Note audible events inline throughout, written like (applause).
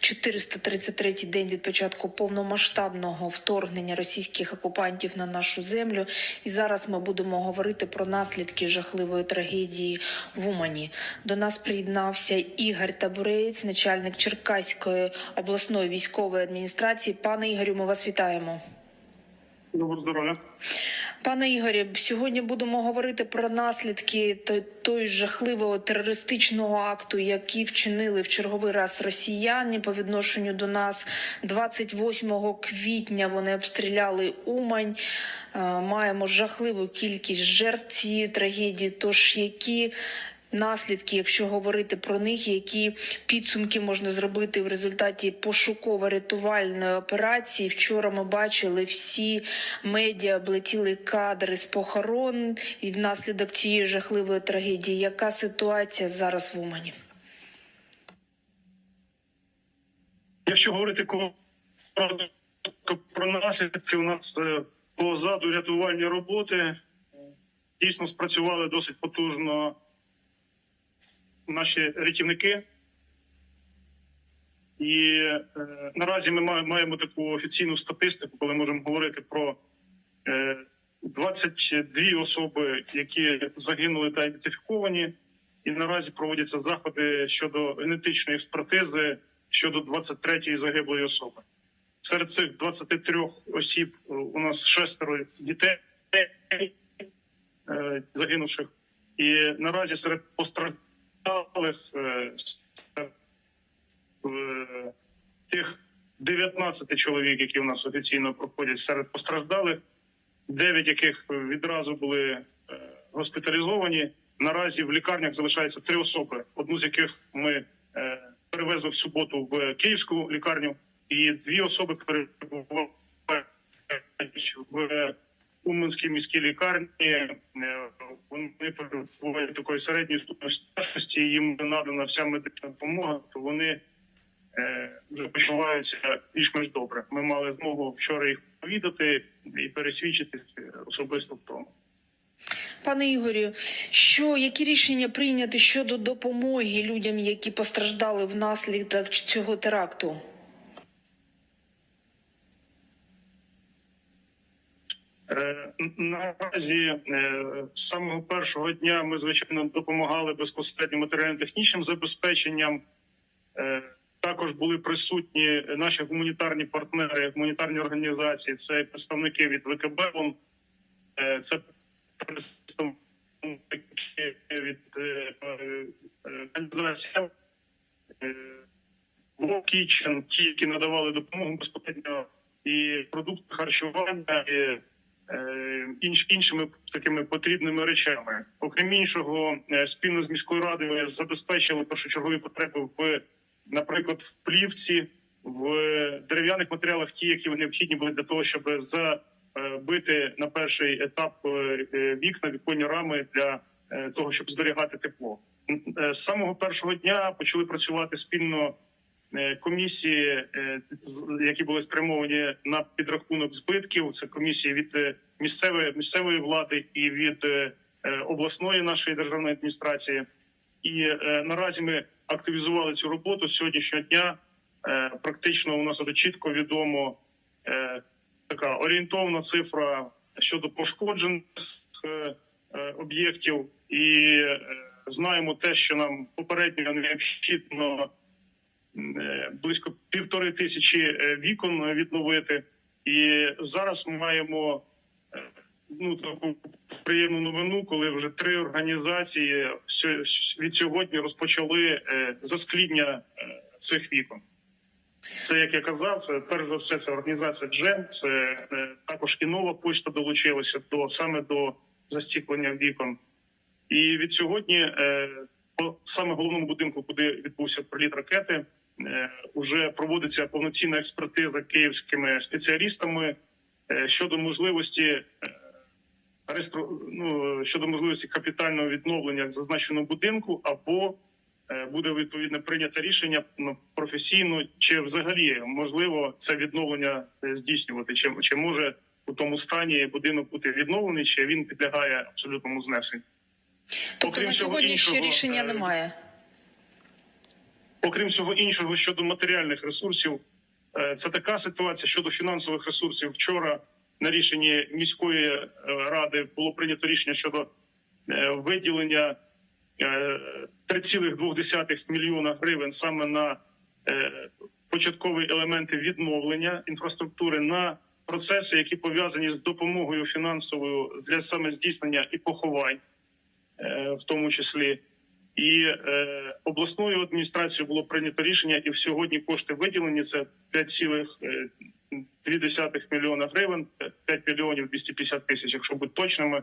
433-й день від початку повномасштабного вторгнення російських окупантів на нашу землю. І зараз ми будемо говорити про наслідки жахливої трагедії в Умані. До нас приєднався Ігор Табуреєць, начальник Черкаської обласної військової адміністрації. Пане Ігорю, ми вас вітаємо. Доброго здоров'я. Пане Ігорі, сьогодні будемо говорити про наслідки то- той жахливого терористичного акту, який вчинили в черговий раз росіяни по відношенню до нас. 28 квітня вони обстріляли Умань. Е, Маємо жахливу кількість жертв цієї трагедії. Тож які наслідки, якщо говорити про них, які підсумки можна зробити в результаті пошуково-рятувальної операції. Вчора ми бачили всі медіа облетіли кадри з похорон і внаслідок цієї жахливої трагедії. Яка ситуація зараз в Умані? Якщо говорити коротко про наслідки, у нас е, позаду рятувальні роботи дійсно спрацювали досить потужно наші рятівники. І е, наразі ми ма- маємо таку офіційну статистику, коли можемо говорити про е, 22 особи, які загинули та ідентифіковані, і наразі проводяться заходи щодо генетичної експертизи щодо 23-ї загиблої особи. Серед цих 23 осіб е, у нас шестеро дітей е, загинувших, і наразі серед постраждалих е, е, тих 19 чоловік, які у нас офіційно проходять серед постраждалих, 9 яких відразу були е, госпіталізовані. Наразі в лікарнях залишається три особи, одну з яких ми е, перевезли в суботу в київську лікарню, і дві особи перебувають в Уманській міській лікарні. Е, Вони перебувають такої середньої старшості. Їм надана вся медична допомога. То вони е, вже почуваються більш-менш добре. Ми мали змогу вчора їх повідати і пересвідчити особисто в тому. Пане Ігорю, що які рішення прийняти щодо допомоги людям, які постраждали внаслідок цього теракту? Наразі е, з самого першого дня ми звичайно допомагали безпосередньо матеріально-технічним забезпеченням. Е, Також були присутні наші гуманітарні партнери, гуманітарні організації. Це представники від ВКБ, е, це представники від е, е, організації е, Kitchen, ті, які надавали допомогу безпосередньо і продукти харчування. Е, інш, іншими такими потрібними речами. Окрім іншого, е, спільно з міською радою забезпечили першочергові потреби в, наприклад, в плівці, в дерев'яних матеріалах, ті, які необхідні були для того, щоб забити на перший етап е, е, вікна, віконні рами для е, того, щоб зберігати тепло. Е, З самого першого дня почали працювати спільно е, комісії, е, які були спрямовані на підрахунок збитків. Це комісії від е, місцевої місцевої влади і від е, е, обласної нашої державної адміністрації. І е, наразі ми активізували цю роботу сьогоднішнього дня. Е, практично у нас вже чітко відомо е, така орієнтовна цифра щодо пошкоджених е, е, об'єктів, і е, знаємо те, що нам попередньо необхідно е, близько півтори тисячі е, вікон відновити. І зараз ми маємо е, ну таку приємну новину, коли вже три організації від сьогодні розпочали е, заскління е, цих вікон. Це як я казав, це перш за все це організація Джем. Це е, також і нова почта долучилася до саме до застіклення вікон. І від сьогодні, е, по саме головному будинку, куди відбувся приліт ракети, е, вже проводиться повноцінна експертиза київськими спеціалістами е, щодо можливості е, ну, щодо можливості капітального відновлення зазначеного будинку, або е, буде відповідно прийнято рішення ну, професійно, чи взагалі можливо це відновлення е, здійснювати, чи, чи може у тому стані будинок бути відновлений, чи він підлягає абсолютному знесенню. Тобто Окрім на сьогодні ще рішення е, немає. Окрім всього іншого, щодо матеріальних ресурсів, е, це така ситуація щодо фінансових ресурсів. Вчора на рішенні міської е, ради було прийнято рішення щодо е, виділення е, 3,2 мільйона гривень саме на початкові елементи відновлення інфраструктури на процеси, які пов'язані з допомогою фінансовою для саме здійснення і поховань, в тому числі. І е, обласною адміністрацією було прийнято рішення, і сьогодні кошти виділені це 5,2 мільйона гривень, 5 мільйонів 250 тисяч, якщо бути точними.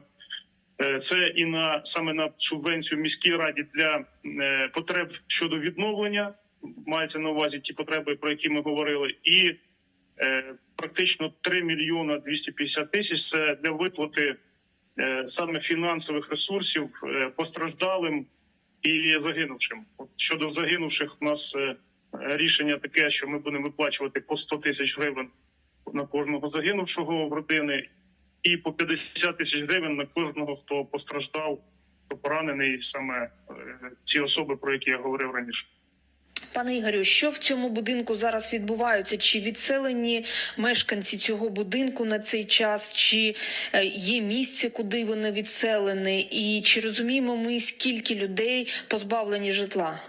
Е, Це і на саме на субвенцію міській раді для е, потреб щодо відновлення. Мається на увазі ті потреби, про які ми говорили, і е, практично 3 мільйона 250 тисяч це для виплати е, саме фінансових ресурсів е, постраждалим і загинувшим. От щодо загинувших, у нас е, рішення таке, що ми будемо виплачувати по 100 тисяч гривень на кожного загинувшого в родини, і по 50 тисяч гривень на кожного, хто постраждав, хто поранений, саме е, ці особи, про які я говорив раніше. Пане Ігорю, що в цьому будинку зараз відбувається? Чи відселені мешканці цього будинку на цей час, чи е, є місце, куди вони відселені, і чи розуміємо ми, скільки людей позбавлені житла?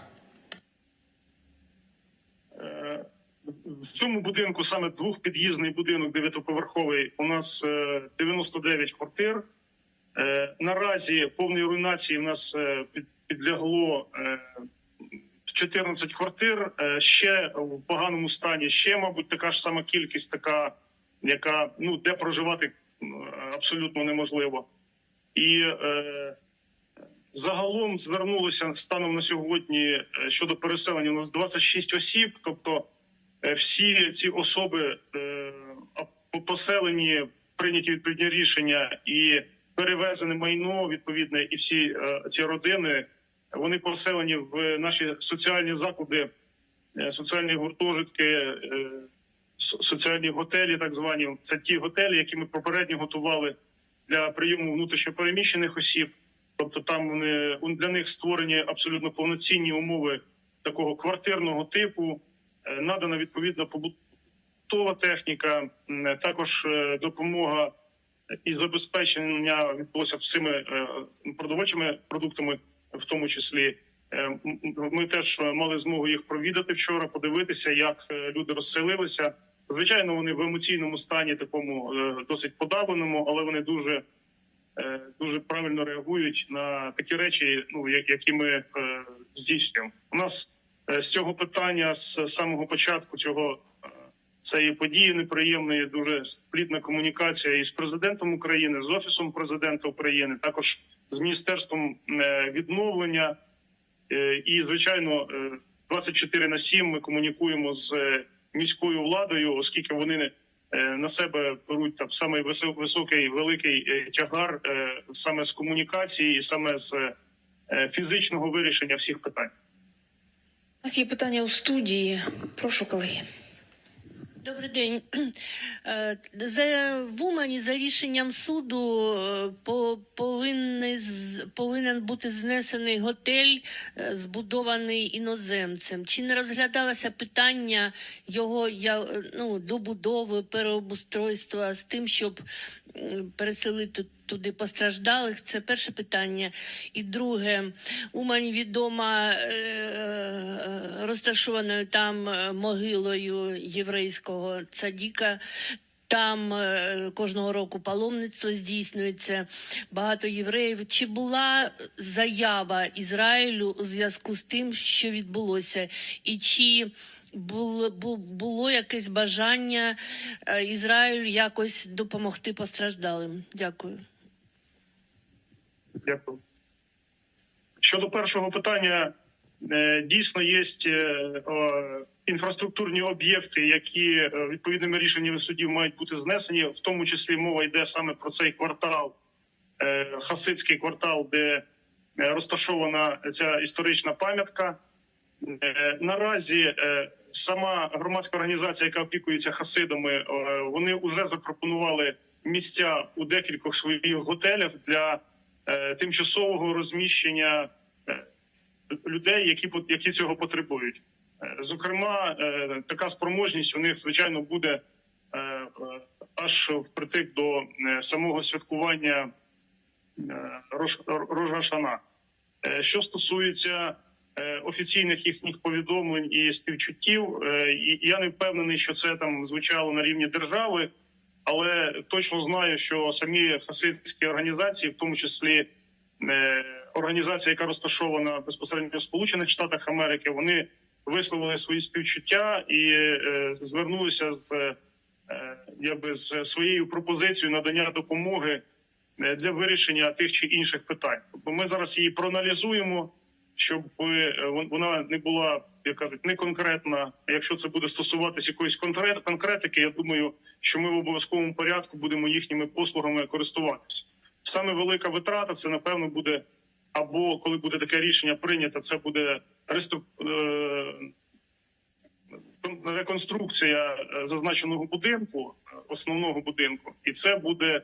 Е, В цьому будинку саме двохпід'їзний будинок дев'ятиповерховий. У нас е, 99 квартир. Е, Наразі повної руйнації в нас підлягло 14 квартир. Е, Ще в поганому стані. Ще, мабуть, така ж сама кількість, така яка ну де проживати абсолютно неможливо. І е, загалом звернулося станом на сьогодні е, щодо переселення. У нас 26 осіб, тобто е, всі ці особи е, по- поселені, прийняті відповідні рішення і перевезене майно відповідне, і всі е, ці родини вони поселені в наші соціальні заклади, е, соціальні гуртожитки, е, соціальні готелі, так звані. Це ті готелі, які ми попередньо готували для прийому внутрішньопереміщених осіб. Тобто, там вони для них створені абсолютно повноцінні умови такого квартирного типу, е, надана відповідна побутова техніка, також е, допомога і забезпечення відбулося всіми е, продовольчими продуктами, в тому числі. Е, Ми теж мали змогу їх провідати вчора, подивитися, як е, люди розселилися. Звичайно, вони в емоційному стані, такому е, досить подавленому, але вони дуже е, дуже правильно реагують на такі речі, ну які ми е, здійснюємо. У нас е, з цього питання з самого початку цього е, цієї події неприємної, дуже плідна комунікація із президентом України, з офісом президента України, також з міністерством е, відновлення. Е, І звичайно, е, 24 на 7 ми комунікуємо з е, міською владою, оскільки вони е, на себе беруть там саме високий великий е, тягар е, саме з комунікації і саме з е, фізичного вирішення всіх питань. У нас є питання у студії. Прошу, колеги. Добрий день. (clears throat) Е, За в Умані за рішенням суду е, по- повинний повинен бути знесений готель, е, збудований іноземцем. Чи не розглядалося питання його ну, добудови, переобустройства з тим, щоб переселити туди постраждалих? Це перше питання. І друге, Умань відома е, розташованою там е, могилою єврейського цадіка. Там е, кожного року паломництво здійснюється багато євреїв. Чи була заява Ізраїлю у зв'язку з тим, що відбулося, і чи було, бу- було якесь бажання е, Ізраїлю якось допомогти постраждалим? Дякую. Дякую. Щодо першого питання, е, дійсно є інфраструктурні об'єкти, які е, відповідними рішеннями судів мають бути знесені. В тому числі мова йде саме про цей квартал, е, хасидський квартал, де е, розташована ця історична пам'ятка. Е, Наразі е, сама громадська організація, яка опікується хасидами, е, вони вже запропонували місця у декількох своїх готелях для е, тимчасового розміщення е, людей, які які цього потребують. Зокрема, така спроможність у них звичайно буде аж впритик до самого святкування Рожгашана. Що стосується офіційних їхніх повідомлень і співчуттів, е, і я не впевнений, що це там звучало на рівні держави, але точно знаю, що самі хасидські організації, в тому числі е, організація, яка розташована безпосередньо в Сполучених Штатах Америки, вони висловили свої співчуття і е, звернулися з е, якби з своєю пропозицією надання допомоги е, для вирішення тих чи інших питань. Тобто ми зараз її проаналізуємо, щоб е, вона не була, як кажуть, не конкретна. Якщо це буде стосуватися якоїсь конкрет- конкретики, я думаю, що ми в обов'язковому порядку будемо їхніми послугами користуватися. Саме велика витрата це напевно буде або коли буде таке рішення прийнято, це буде реструк... е, реконструкція е, зазначеного будинку, основного будинку, і це буде,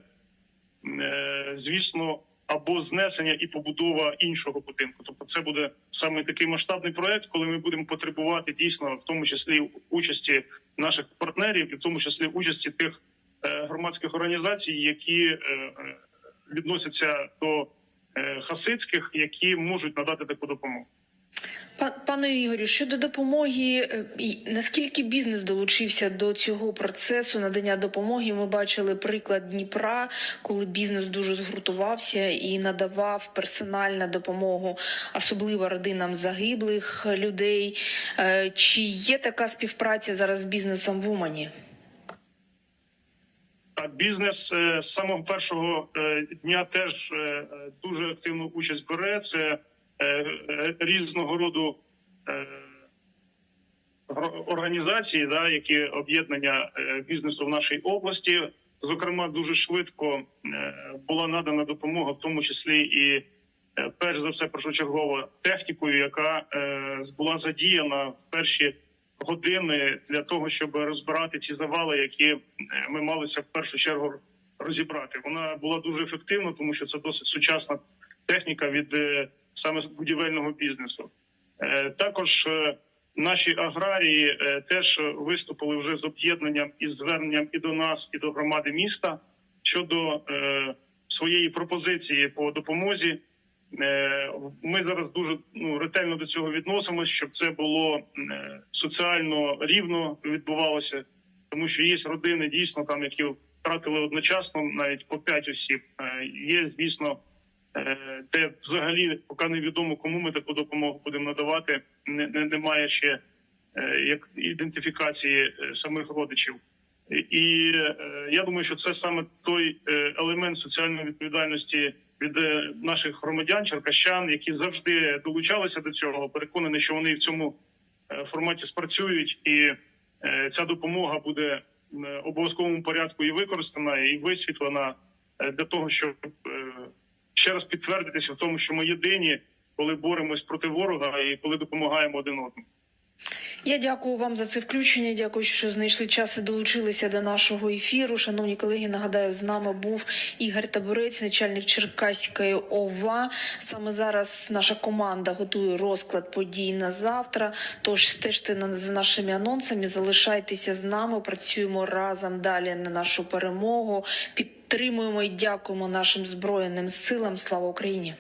звісно, або знесення і побудова іншого будинку. Тобто, це буде саме такий масштабний проект, коли ми будемо потребувати дійсно, в тому числі участі наших партнерів, і в тому числі участі тих е, громадських організацій, які е, е, відносяться до хасидських, які можуть надати таку допомогу. Па- Пане Ігорю, щодо допомоги, е, наскільки бізнес долучився до цього процесу надання допомоги? Ми бачили приклад Дніпра, коли бізнес дуже згуртувався і надавав персональну допомогу, особливо родинам загиблих людей. Е, Чи є така співпраця зараз з бізнесом в Умані? Бізнес е, з самого першого дня теж дуже активну участь бере. Це різного роду е, організації, да, які об'єднання е, бізнесу в нашій області. Зокрема, дуже швидко е, була надана допомога, в тому числі і е, перш за все першочергово технікою, яка е, була задіяна в перші години для того, щоб розбирати ці завали, які е, ми малися в першу чергу розібрати. Вона була дуже ефективна, тому що це досить сучасна техніка від саме будівельного бізнесу. Е, Також е, наші аграрії е, теж виступили вже з об'єднанням із зверненням і до нас, і до громади міста щодо своєї пропозиції по допомозі. Ми зараз дуже ну, ретельно до цього відносимося, щоб це було соціально рівно відбувалося, тому що є родини дійсно там, які втратили одночасно навіть по п'ять осіб. Є, звісно, де взагалі поки невідомо, кому ми таку допомогу будемо надавати. Не, не немає ще е, як ідентифікації е, самих родичів. І- е, я думаю, що це саме той елемент соціальної відповідальності від наших громадян, черкащан, які завжди долучалися до цього. Переконаний, що вони в цьому форматі спрацюють, і ця допомога буде в обов'язковому порядку і використана, і висвітлена для того, щоб ще раз підтвердитися в тому, що ми єдині, коли боремось проти ворога і коли допомагаємо один одному. Я дякую вам за це включення. Дякую, що знайшли час і долучилися до нашого ефіру. Шановні колеги, нагадаю, з нами був Ігор Табурець, начальник Черкаської ОВА. Саме зараз наша команда готує розклад подій на завтра. Тож стежте за нашими анонсами, залишайтеся з нами. Працюємо разом далі на нашу перемогу. Підтримуємо і дякуємо нашим збройним силам. Слава Україні!